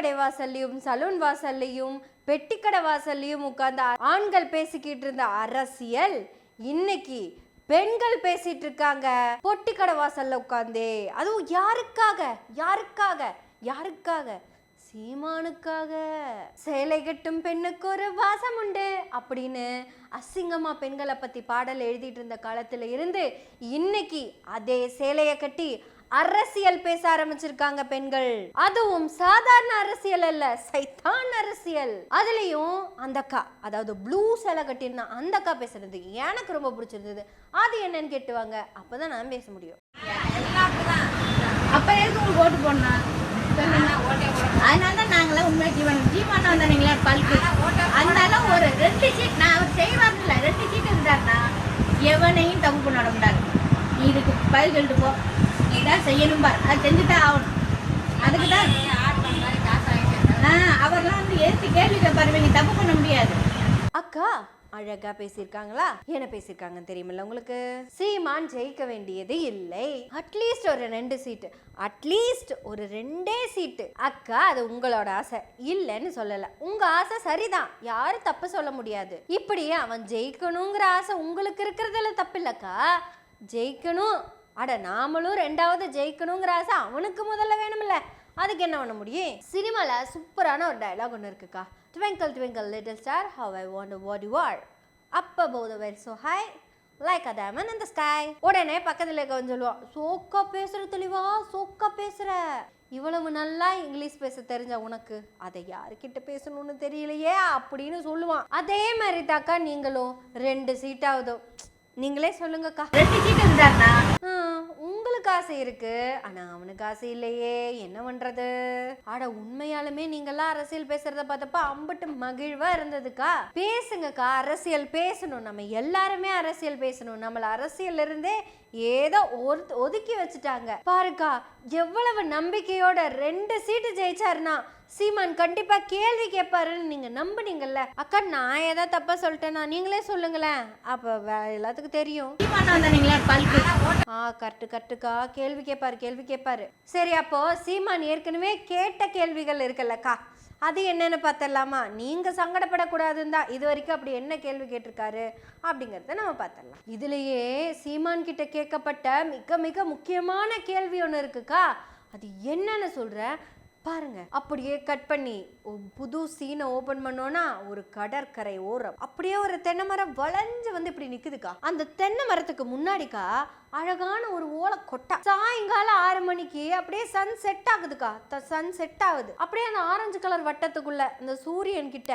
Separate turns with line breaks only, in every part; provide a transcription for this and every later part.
கடை வாசல்லையும் சலூன் வாசல்லையும் பெட்டிக்கடை வாசல்லையும் உட்கார்ந்து ஆண்கள் பேசிக்கிட்டு இருந்த அரசியல். இன்னைக்கு பெண்கள் பேசிட்டு இருக்காங்க. பொட்டிக்கடை வாசல்ல உட்கார்ந்தே. அதுவும் யாருக்காக? யாருக்காக? யாருக்காக? சீமானுக்காக. சேலை கட்டும் பெண்ணுக்கு ஒரு வாசம் உண்டு அப்படின்னு அசிங்கமா பெண்களை பத்தி பாடல் எழுதிட்டு இருந்த காலத்துல இருந்து இன்னைக்கு அதே சேலையை கட்டி அரசியல் பேச ஆரம்பிச்சிருக்காங்க பெண்கள். அதுவும் சாதாரண அரசியல் அல்ல சைத்தான் அரசியல். அதுலயும் அந்த அக்கா அதாவது ப்ளூ சேலை கட்டியிருந்தா அந்த அக்கா பேசுறது எனக்கு ரொம்ப பிடிச்சிருந்தது. அது என்னன்னு கேட்டுவாங்க அப்பதான் நான் பேச முடியும்.
அப்ப எதுக்கு உங்களுக்கு ஓட்டு போடணும்? அதனால தான் நாங்களாம் உண்மையாக ஜீவன் ஜீவன் வந்தானுங்களே பல்கு அதனால ஒரு ரெண்டு சீட் நான் அவர் செய்வார்ல ரெண்டு சீட் இருந்தாருன்னா எவனையும் தகுப்பு பண்ண முடியாது இதுக்கு பதில் சொல்லிட்டு போ. தான் செய்யணும் பார். அது செஞ்சுதான் ஆகணும். அதுக்கு தான் ஆ அவர்லாம் வந்து ஏற்றி கேள்வி கேட்பாரு நீ தப்பு பண்ண முடியாது.
அக்கா அழகா பேசியிருக்காங்களா? என்ன பேசியிருக்காங்கன்னு தெரியுமில்ல உங்களுக்கு? சீமான் ஜெயிக்க வேண்டியது இல்லை. அட்லீஸ்ட் ஒரு ரெண்டு சீட்டு. அட்லீஸ்ட் ஒரு ரெண்டே சீட்டு. அக்கா அது உங்களோட ஆசை. இல்லைன்னு சொல்லல. உங்க ஆசை சரிதான். யாரும் தப்பு சொல்ல முடியாது. இப்படியே அவன் ஜெயிக்கணுங்கிற ஆசை உங்களுக்கு இருக்கிறதுல தப்பு இல்லக்கா ஜெயிக்கணும். அட நாமளும் ரெண்டாவது ஜெயிக்கணுங்கிற ஆசை அவனுக்கு முதல்ல வேணும்ல. அதுக்கு என்ன பண்ண முடியும்? சினிமாவில் சூப்பரான ஒரு டயலாக் ஒன்று இருக்குக்கா. Twinkle twinkle little star how I want what you are up above the very so high like a diamond in the உடனே பக்கத்தில் இருக்கவன் சொல்லுவான் சோக்கா பேசுகிற தெளிவா? சோக்கா பேசுகிற இவ்வளவு நல்லா இங்கிலீஷ் பேச தெரிஞ்ச உனக்கு? அதை யாருக்கிட்ட பேசணும்னு தெரியலையே? அப்படின்னு சொல்லுவான். அதே மாதிரி தாக்கா நீங்களும். ரெண்டு சீட்டாவதோ நீங்களே சொல்லுங்கக்கா.
ரெண்டு சீட் இருந்தாருன்னா
உங்களுக்கு ஆசை இருக்கு. ஆனா அவனுக்கு ஆசை இல்லையே. என்ன பண்றது? ஆட உண்மையாலுமே நீங்கெல்லாம் அரசியல் பேசுறத பார்த்தப்ப அம்பட்டு மகிழ்வா இருந்ததுக்கா? பேசுங்கக்கா அரசியல் பேசணும். நம்ம எல்லாருமே அரசியல் பேசணும். நம்மள அரசியல் இருந்தே ஏதோ ஒரு ஒதுக்கி வச்சுட்டாங்க. பாருக்கா எவ்வளவு நம்பிக்கையோட ரெண்டு சீட்டு ஜெயிச்சாருன்னா சீமான் கண்டிப்பா கேள்வி கேட்பாருன்னு நீங்க நம்புனீங்கல்ல. அக்கா நான் ஏதாவது தப்பா சொல்லிட்டேனா? நீங்களே சொல்லுங்களேன். அப்ப எல்லாத்துக்கும் தெரியும். ஆ கரெக்டு கரெக்டுக்கா. கேள்வி கேட்பாரு கேள்வி கேட்பாரு சரி அப்போ சீமான் ஏற்கனவே கேட்ட கேள்விகள் இருக்குல்லக்கா. அது என்னன்னு பார்த்துடலாமா நீங்க சங்கடப்படக்கூடாதுன்னு தான் இது வரைக்கும் அப்படி என்ன கேள்வி கேட்டிருக்காரு அப்படிங்கிறத நம்ம பார்த்துடலாம் இதுலயே சீமான் கிட்ட கேட்கப்பட்ட மிக மிக முக்கியமான கேள்வி ஒன்று இருக்குக்கா. அது என்னன்னு சொல்கிறேன் பாருங்க அப்படியே கட் பண்ணி புது சீனை ஓபன் பண்ணோம்னா ஒரு கடற்கரை ஓரம். அப்படியே ஒரு தென்னை மரம் வளைஞ்சு வந்து இப்படி நிக்குதுக்கா. அந்த தென்னை மரத்துக்கு முன்னாடிக்கா அழகான ஒரு ஓலை கொட்டா சாயங்காலம் ஆறு மணிக்கு அப்படியே சன் செட் ஆகுதுக்கா. சன் செட் ஆகுது. அப்படியே அந்த ஆரஞ்சு கலர் வட்டத்துக்குள்ள இந்த சூரியன் கிட்ட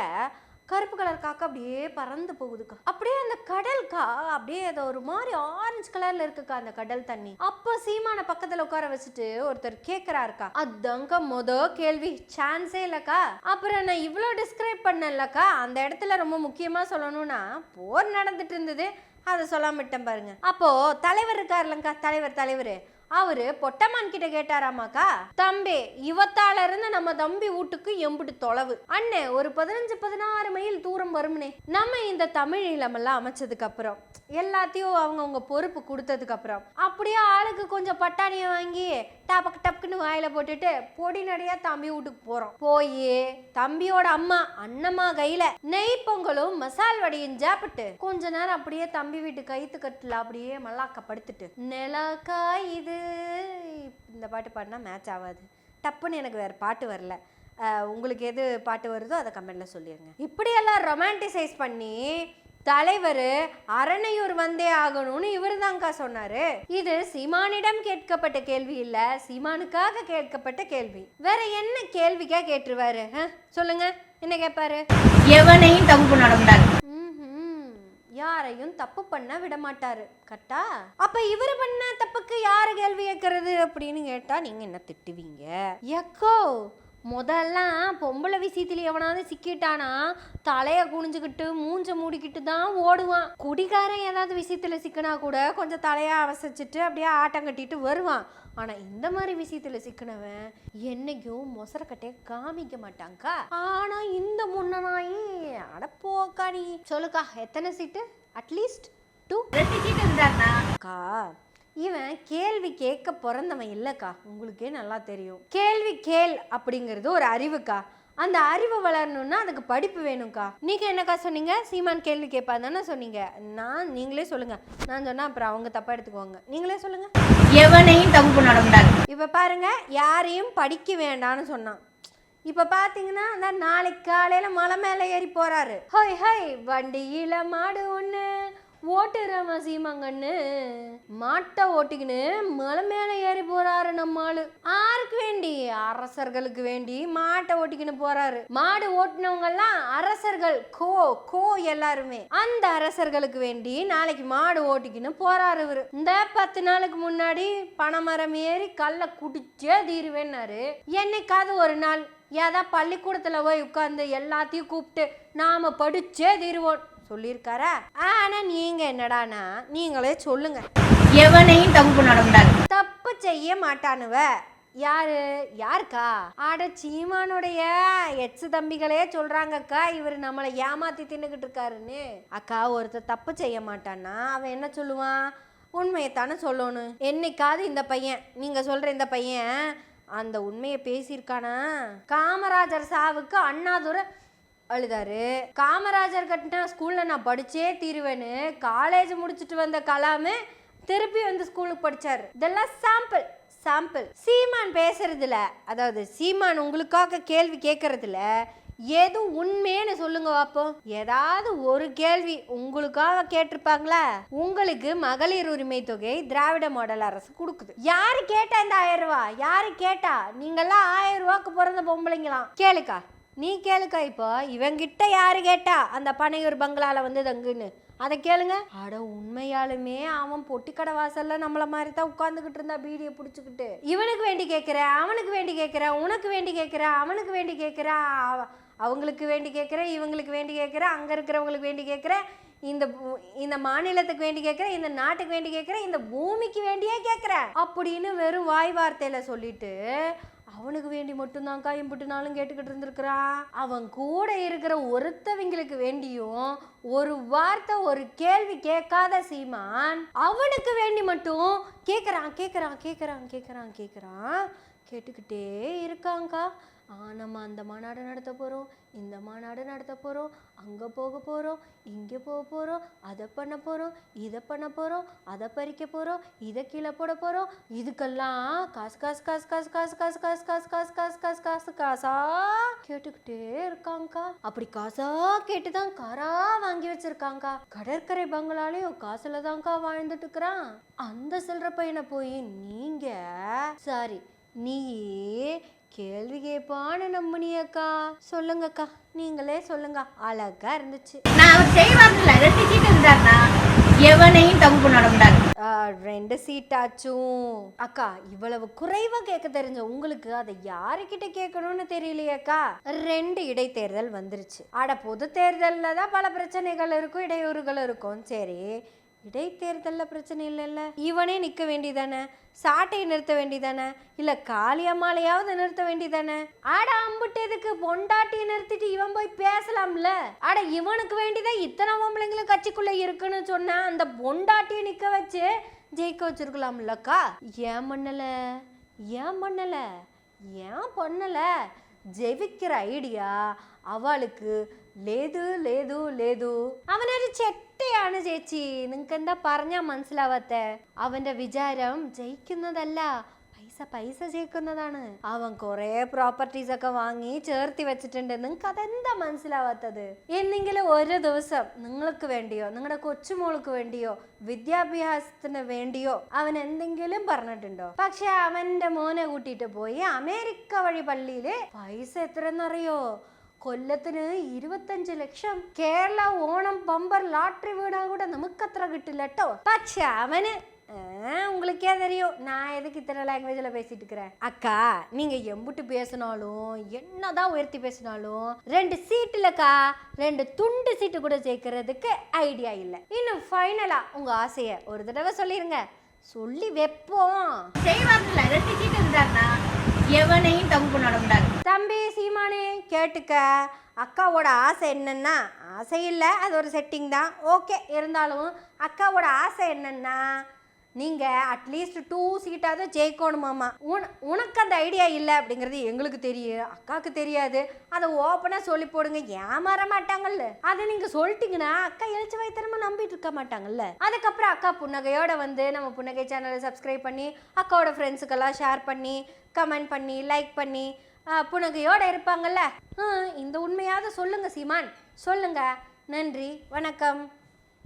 கருப்பு கலர் காக்கா அப்படியே பறந்து போகுதுக்கா. அப்படியே அந்த கடல்கா அப்படியே ஏதோ ஒரு மாதிரி ஆரஞ்சு கலர்ல இருக்குக்கா அந்த கடல் தண்ணி. அப்போ சீமான பக்கத்துல உட்கார வச்சுட்டு ஒருத்தர் கேக்குறாருக்கா. அதாங்க மொத கேள்வி. சான்ஸே இல்லக்கா. அப்புறம் நான் இவ்வளோ டிஸ்கிரைப் பண்ணலக்கா அந்த இடத்துல ரொம்ப முக்கியமா சொல்லணும்னா போர் நடந்துட்டு இருந்தது. அதை சொல்லாம விட்டேன் பாருங்க. அப்போ தலைவர் இருக்காருலங்கா தலைவர் தலைவர். அவரு பொட்டமான் கிட்ட கேட்டாராமாக்கா தம்பி இவத்தால இருந்து நம்ம தம்பி வீட்டுக்கு எம்புட்டு தொலைவு. அண்ணே ஒரு பதினஞ்சு பதினாறு மைல் தூரம் வரும்னே. நம்ம இந்த தமிழ் ஈழமெல்லாம் அமைச்சதுக்கு அப்புறம் எல்லாத்தையும் அவங்கவுங்க பொறுப்பு கொடுத்ததுக்கு அப்புறம் அப்படியே ஆளுக்கு கொஞ்சம் பட்டாணியை வாங்கி டபக்கு டப்புக்குன்னு வாயில போட்டுட்டு பொடி நடையா தம்பி வீட்டுக்கு போறோம். போய் தம்பியோட அம்மா அண்ணம்மா கையில நெய் பொங்கலும் மசால் வடையும் சாப்பிட்டு கொஞ்ச நேரம் அப்படியே தம்பி வீட்டு கைத்து கட்டுல அப்படியே மல்லாக்க படுத்துட்டு நிலக்காய் இது இந்த பாட்டு பாடினா மேட்ச் ஆகாது டப்புன்னு எனக்கு வேற பாட்டு வரல. உங்களுக்கு எது பாட்டு வருதோ அதை கமெண்ட்ல சொல்லிடுங்க இப்படியெல்லாம் ரொமான்டிசைஸ் பண்ணி தலைவர் அரணையூர் வந்தே ஆகணும்னு இவர் தான்க்கா சொன்னாரு. இது சீமானிடம் கேட்கப்பட்ட கேள்வி இல்ல சீமானுக்காக கேட்கப்பட்ட கேள்வி. வேற என்ன கேள்விக்கா கேட்டுருவாரு சொல்லுங்க என்ன கேட்பாரு
எவனையும் முடியாது
ம்ஹும். யாரையும் தப்பு பண்ண விட மாட்டாரு கரெக்டா? அப்ப இவர் பண்ண தப்புக்கு யாரு கேள்வி கேட்கறது அப்படின்னு கேட்டா நீங்க என்ன திட்டுவீங்க? எக்கோ! முதல்லாம் பொம்பளை விஷயத்துல எவனாவது சிக்கிட்டானா தலைய குனிஞ்சுக்கிட்டு மூஞ்ச மூடிக்கிட்டு தான் ஓடுவான். குடிகாரன் ஏதாவது விஷயத்துல சிக்கினா கூட கொஞ்சம் தலைய அவசரிச்சுட்டு அப்படியே ஆட்டம் கட்டிட்டு வருவான். ஆனா இந்த மாதிரி விஷயத்துல சிக்கினவன் என்னைக்கும் மொசரக்கட்டைய காமிக்க மாட்டாங்கக்கா ஆனா இந்த முன்னனாயி அடப்போக்கா நீ. சொல்லுக்கா எத்தனை சீட்டு அட்லீஸ்ட் டூ
ரெண்டு சீட் இருந்தாருன்னா
அக்கா இவன் கேள்வி கேட்க பிறந்தவன் இல்லைக்கா. உங்களுக்கே நல்லா தெரியும். கேள்வி கேள் அப்படிங்கிறது ஒரு அறிவுக்கா. அந்த அறிவு வளரணும்னா அதுக்கு படிப்பு வேணும்க்கா. நீங்க என்னக்கா சொன்னீங்க? சீமான் கேள்வி கேட்பா தானே சொன்னீங்க. நான் நீங்களே சொல்லுங்க. நான் சொன்னா அப்புறம் அவங்க தப்பா எடுத்துக்குவாங்க. நீங்களே சொல்லுங்க.
எவனையும் தப்பு பண்ண விடக்கூடாது
இப்போ பாருங்க யாரையும் படிக்க வேண்டாம்னு சொன்னான். இப்போ பார்த்தீங்கன்னா அந்த நாளைக்கு காலையில் மலை மேலே ஏறி போறாரு. ஹோய் ஹோய் வண்டியில மாடு ஒன்று ஓட்டுறவன் சீமாங்கன்னு மாட்டை ஓட்டிக்கின்னு மலை மேலே ஏறி போறாரு நம்ம ஆளு யாருக்கு வேண்டி? அரசர்களுக்கு வேண்டி மாட்டை ஓட்டிக்கின்னு போறாரு. மாடு ஓட்டினவங்க எல்லாம் அரசர்கள் கோ கோ எல்லாருமே. அந்த அரசர்களுக்கு வேண்டி நாளைக்கு மாடு ஓட்டிக்கின்னு போறாரு இவரு. இந்த பத்து நாளுக்கு முன்னாடி பனைமரம் ஏறி கல்லை குடிச்சே தீருவேன்னாரு. என்னைக்காவது ஒரு நாள் ஏதா பள்ளிக்கூடத்துல போய் உட்காந்து எல்லாத்தையும் கூப்பிட்டு நாம படிச்சே தீருவோம். சொல்லியிருக்காரா? ஆனா நீங்க என்னடானா நீங்களே சொல்லுங்க.
எவனையும் தப்பு பண்ண விடக்கூடாது
தப்பு செய்ய மாட்டானுவ. யாரு? யாருக்கா? ஆட சீமானுடைய எச்சு தம்பிகளே சொல்றாங்கக்கா. இவர் நம்மளை ஏமாத்தி தின்னுக்கிட்டு இருக்காருன்னு. அக்கா ஒருத்தர் தப்பு செய்ய மாட்டான்னா அவன் என்ன சொல்லுவான்? உண்மையைத்தானே சொல்லணும். என்னைக்காவது இந்த பையன் நீங்க சொல்ற இந்த பையன் அந்த உண்மையை பேசியிருக்கானா? காமராஜர் சாவுக்கு அண்ணாதுரை அழுதாரு. காமராஜர் கட்டின ஸ்கூல்ல நான் படிச்சே தீருவேன்னு காலேஜ் முடிச்சுட்டு வந்த கலாமு திருப்பி வந்து ஸ்கூலுக்கு படிச்சாரு. இதெல்லாம் சாம்பிள் சாம்பிள் சீமான் பேசுறதுல அதாவது சீமான் உங்களுக்காக கேள்வி கேட்கறதுல எது உண்மைன்னு சொல்லுங்க பாப்போம். ஏதாவது ஒரு கேள்வி உங்களுக்காக கேட்டிருப்பாங்களா? உங்களுக்கு மகளிர் உரிமை தொகை திராவிட மாடல் அரசு கொடுக்குது. யாரு கேட்டா இந்த ஆயிரம் ரூபாய்? யாரு கேட்டா? நீங்கெல்லாம் ஆயிரம் ரூபாய்க்கு பிறந்த பொம்பளைங்களாம். கேளுக்கா. நீ கேளுக்கா இப்போ. இவங்கிட்ட யாரு கேட்டா அந்த பனையூர் பங்களால வந்து தங்குன்னு அதை கேளுங்க. அட உண்மையாலுமே அவன் பொட்டிக்கடை வாசல்ல நம்மள மாதிரி தான் உட்காந்துக்கிட்டு இருந்தா பீடியை பிடிச்சிக்கிட்டு. இவனுக்கு வேண்டி கேட்குற அவனுக்கு வேண்டி கேட்குற உனக்கு வேண்டி கேட்குற அவனுக்கு வேண்டி கேட்குற அவ- அவங்களுக்கு வேண்டி கேட்குற இவங்களுக்கு வேண்டி கேட்குற அங்க இருக்கிறவங்களுக்கு வேண்டி கேட்குற இந்த இந்த மாநிலத்துக்கு வேண்டி கேட்குற இந்த நாட்டுக்கு வேண்டி கேட்குற இந்த பூமிக்கு வேண்டியே கேட்குற அப்படின்னு வெறும் வாய் வார்த்தையில சொல்லிட்டு அவனுக்கு வேண்டி மட்டும்தான்க்கா இம்புட்டு நாளும் கேட்டுக்கிட்டு இருந்திருக்கிறா. அவன் கூட இருக்கிற ஒருத்தவங்களுக்கு வேண்டியும் ஒரு வார்த்தை ஒரு கேள்வி கேட்காத சீமான் அவனுக்கு வேண்டி மட்டும் கேட்குறான் கேட்குறான் கேட்குறான் கேட்குறான் கேட்குறான் கேட்டுக்கிட்டே இருக்காங்க்கா நம்ம அந்த மாநாடு நடத்த போகிறோம் இந்த மாநாடு நடத்த போகிறோம் அங்கே போக போகிறோம் இங்கே போக போகிறோம் அதை பண்ண போகிறோம் இதை பண்ண போகிறோம் அதை பறிக்க போகிறோம் இதை கீழே போட போகிறோம் இதுக்கெல்லாம் காசு காசு காசு காசு காசு காசு காசு காசு காசு காசு காசு காசு காசா கேட்டுக்கிட்டே இருக்காங்க்கா அப்படி காசா கேட்டு தான் காரா வாங்கி வச்சிருக்காங்க்கா கடற்கரை பங்களாலேயும் காசுல தான்க்கா வாழ்ந்துட்டு இருக்கிறான் அந்த சில்லற பையனை போய் நீங்க சாரி நீ கேள்வி கேட்பான்னு நம்பினியக்கா. சொல்லுங்கக்கா நீங்களே சொல்லுங்க. அழகா இருந்துச்சு.
நான் அவர் செய்வார்ல ரெண்டு இருந்தாருன்னா எவனையும் தப்பு பண்ண
ஆ, ரெண்டு சீட்டாச்சும் அக்கா இவ்வளவு குறைவா கேட்க தெரிஞ்ச உங்களுக்கு அதை யாருக்கிட்ட கேட்கணும்னு தெரியலையேக்கா? ரெண்டு இடைத்தேர்தல் வந்துருச்சு. அட பொது தேர்தல்ல தான் பல பிரச்சனைகள் இருக்கும் இடையூறுகள் இருக்கும். சரி இடைத்தேர்தலில் பிரச்சனை இல்லைல்ல? இவனே நிற்க வேண்டியதானே? சாட்டையை நிறுத்த வேண்டியதானே? இல்ல காளியம்மாளையாவது நிறுத்த வேண்டிதானே ஆட அம்புட்டு எதுக்கு? பொண்டாட்டியை நிறுத்திட்டு இவன் போய் பேசலாம்ல? ஆட இவனுக்கு வேண்டிதான் இத்தனை பொம்பளைங்களும் கட்சிக்குள்ளே இருக்குன்னு சொன்ன அந்த பொண்டாட்டியை நிற்க வச்சு ஜெயிக்க வச்சிருக்கலாம்லக்கா? ஏன் பண்ணலை? ஏன் பண்ணலை? ஏன் பண்ணல? ஜெயிக்கிற ஐடியா அவளுக்கு ലേതു ലേതു ലേതു. അവനൊരു ചെട്ടയാണ് ചേച്ചി. നിങ്ങക്ക് എന്താ പറഞ്ഞാ മനസ്സിലാവാത്ത? അവന്റെ വിചാരം ജയിക്കുന്നതല്ല പൈസ പൈസ ജയിക്കുന്നതാണ് അവൻ കുറെ പ്രോപ്പർട്ടീസ് ഒക്കെ വാങ്ങി ചേർത്തി വെച്ചിട്ടുണ്ട്. നിങ്ങക്ക് അതെന്താ മനസ്സിലാവാത്തത്? എന്നെങ്കിലും ഒരു ദിവസം നിങ്ങൾക്ക് വേണ്ടിയോ നിങ്ങളുടെ കൊച്ചുമോൾക്ക് വേണ്ടിയോ വിദ്യാഭ്യാസത്തിന് വേണ്ടിയോ അവൻ എന്തെങ്കിലും പറഞ്ഞിട്ടുണ്ടോ? പക്ഷെ അവന്റെ മോനെ കൂട്ടിയിട്ട് പോയി അമേരിക്ക വഴി പള്ളിയിൽ പൈസ എത്ര എന്നറിയോ കൊല്ലത്തിന് ഇരുപത്തഞ്ച് ലക്ഷം. കേരള ഓണം ബമ്പർ ലോട്ടറി വീണാ കൂടെ നമുക്കത്ര കിട്ടില്ല കേട്ടോ പക്ഷെ അവന് உங்களுக்கே தெரியும் நான் எதுக்கு இத்தனை லாங்குவேஜில் பேசிட்டு இருக்கிறேன் அக்கா நீங்கள் எம்புட்டு பேசினாலும் என்னதான் உயர்த்தி பேசினாலும் ரெண்டு சீட்டில்க்கா ரெண்டு துண்டு சீட்டு கூட சேர்க்கறதுக்கு ஐடியா இல்லை இன்னும் ஃபைனலாக உங்கள் ஆசையை ஒரு தடவை சொல்லிடுங்க சொல்லி வைப்போம்
செய்வாங்கல்ல ரெண்டு சீட்டு
தம்பி சீமானே கேட்டுக்க. அக்காவோட ஆசை என்னென்னா ஆசை இல்லை அது ஒரு செட்டிங் தான். ஓகே இருந்தாலும் அக்காவோட ஆசை என்னென்னா நீங்கள் அட்லீஸ்ட் டூ சீட்டாவது ஜெயிக்கணுமாம்மா உன் உனக்கு அந்த ஐடியா இல்லை அப்படிங்கிறது எங்களுக்கு தெரியும். அக்காவுக்கு தெரியாது. அதை ஓப்பனாக சொல்லி போடுங்க. ஏமாற மாட்டாங்கல்ல. அதை நீங்கள் சொல்லிட்டீங்கன்னா அக்கா எழுச்சி வைத்தரமாக நம்பிட்டு இருக்க மாட்டாங்கல்ல. அதுக்கப்புறம் அக்கா புன்னகையோட வந்து நம்ம புன்னகை சேனலை சப்ஸ்கிரைப் பண்ணி அக்காவோட ஃப்ரெண்ட்ஸுக்கெல்லாம் ஷேர் பண்ணி கமெண்ட் பண்ணி லைக் பண்ணி புனகையோட இருப்பாங்கல்ல. இந்த உண்மையாவது சொல்லுங்க சீமான். சொல்லுங்க. நன்றி வணக்கம்.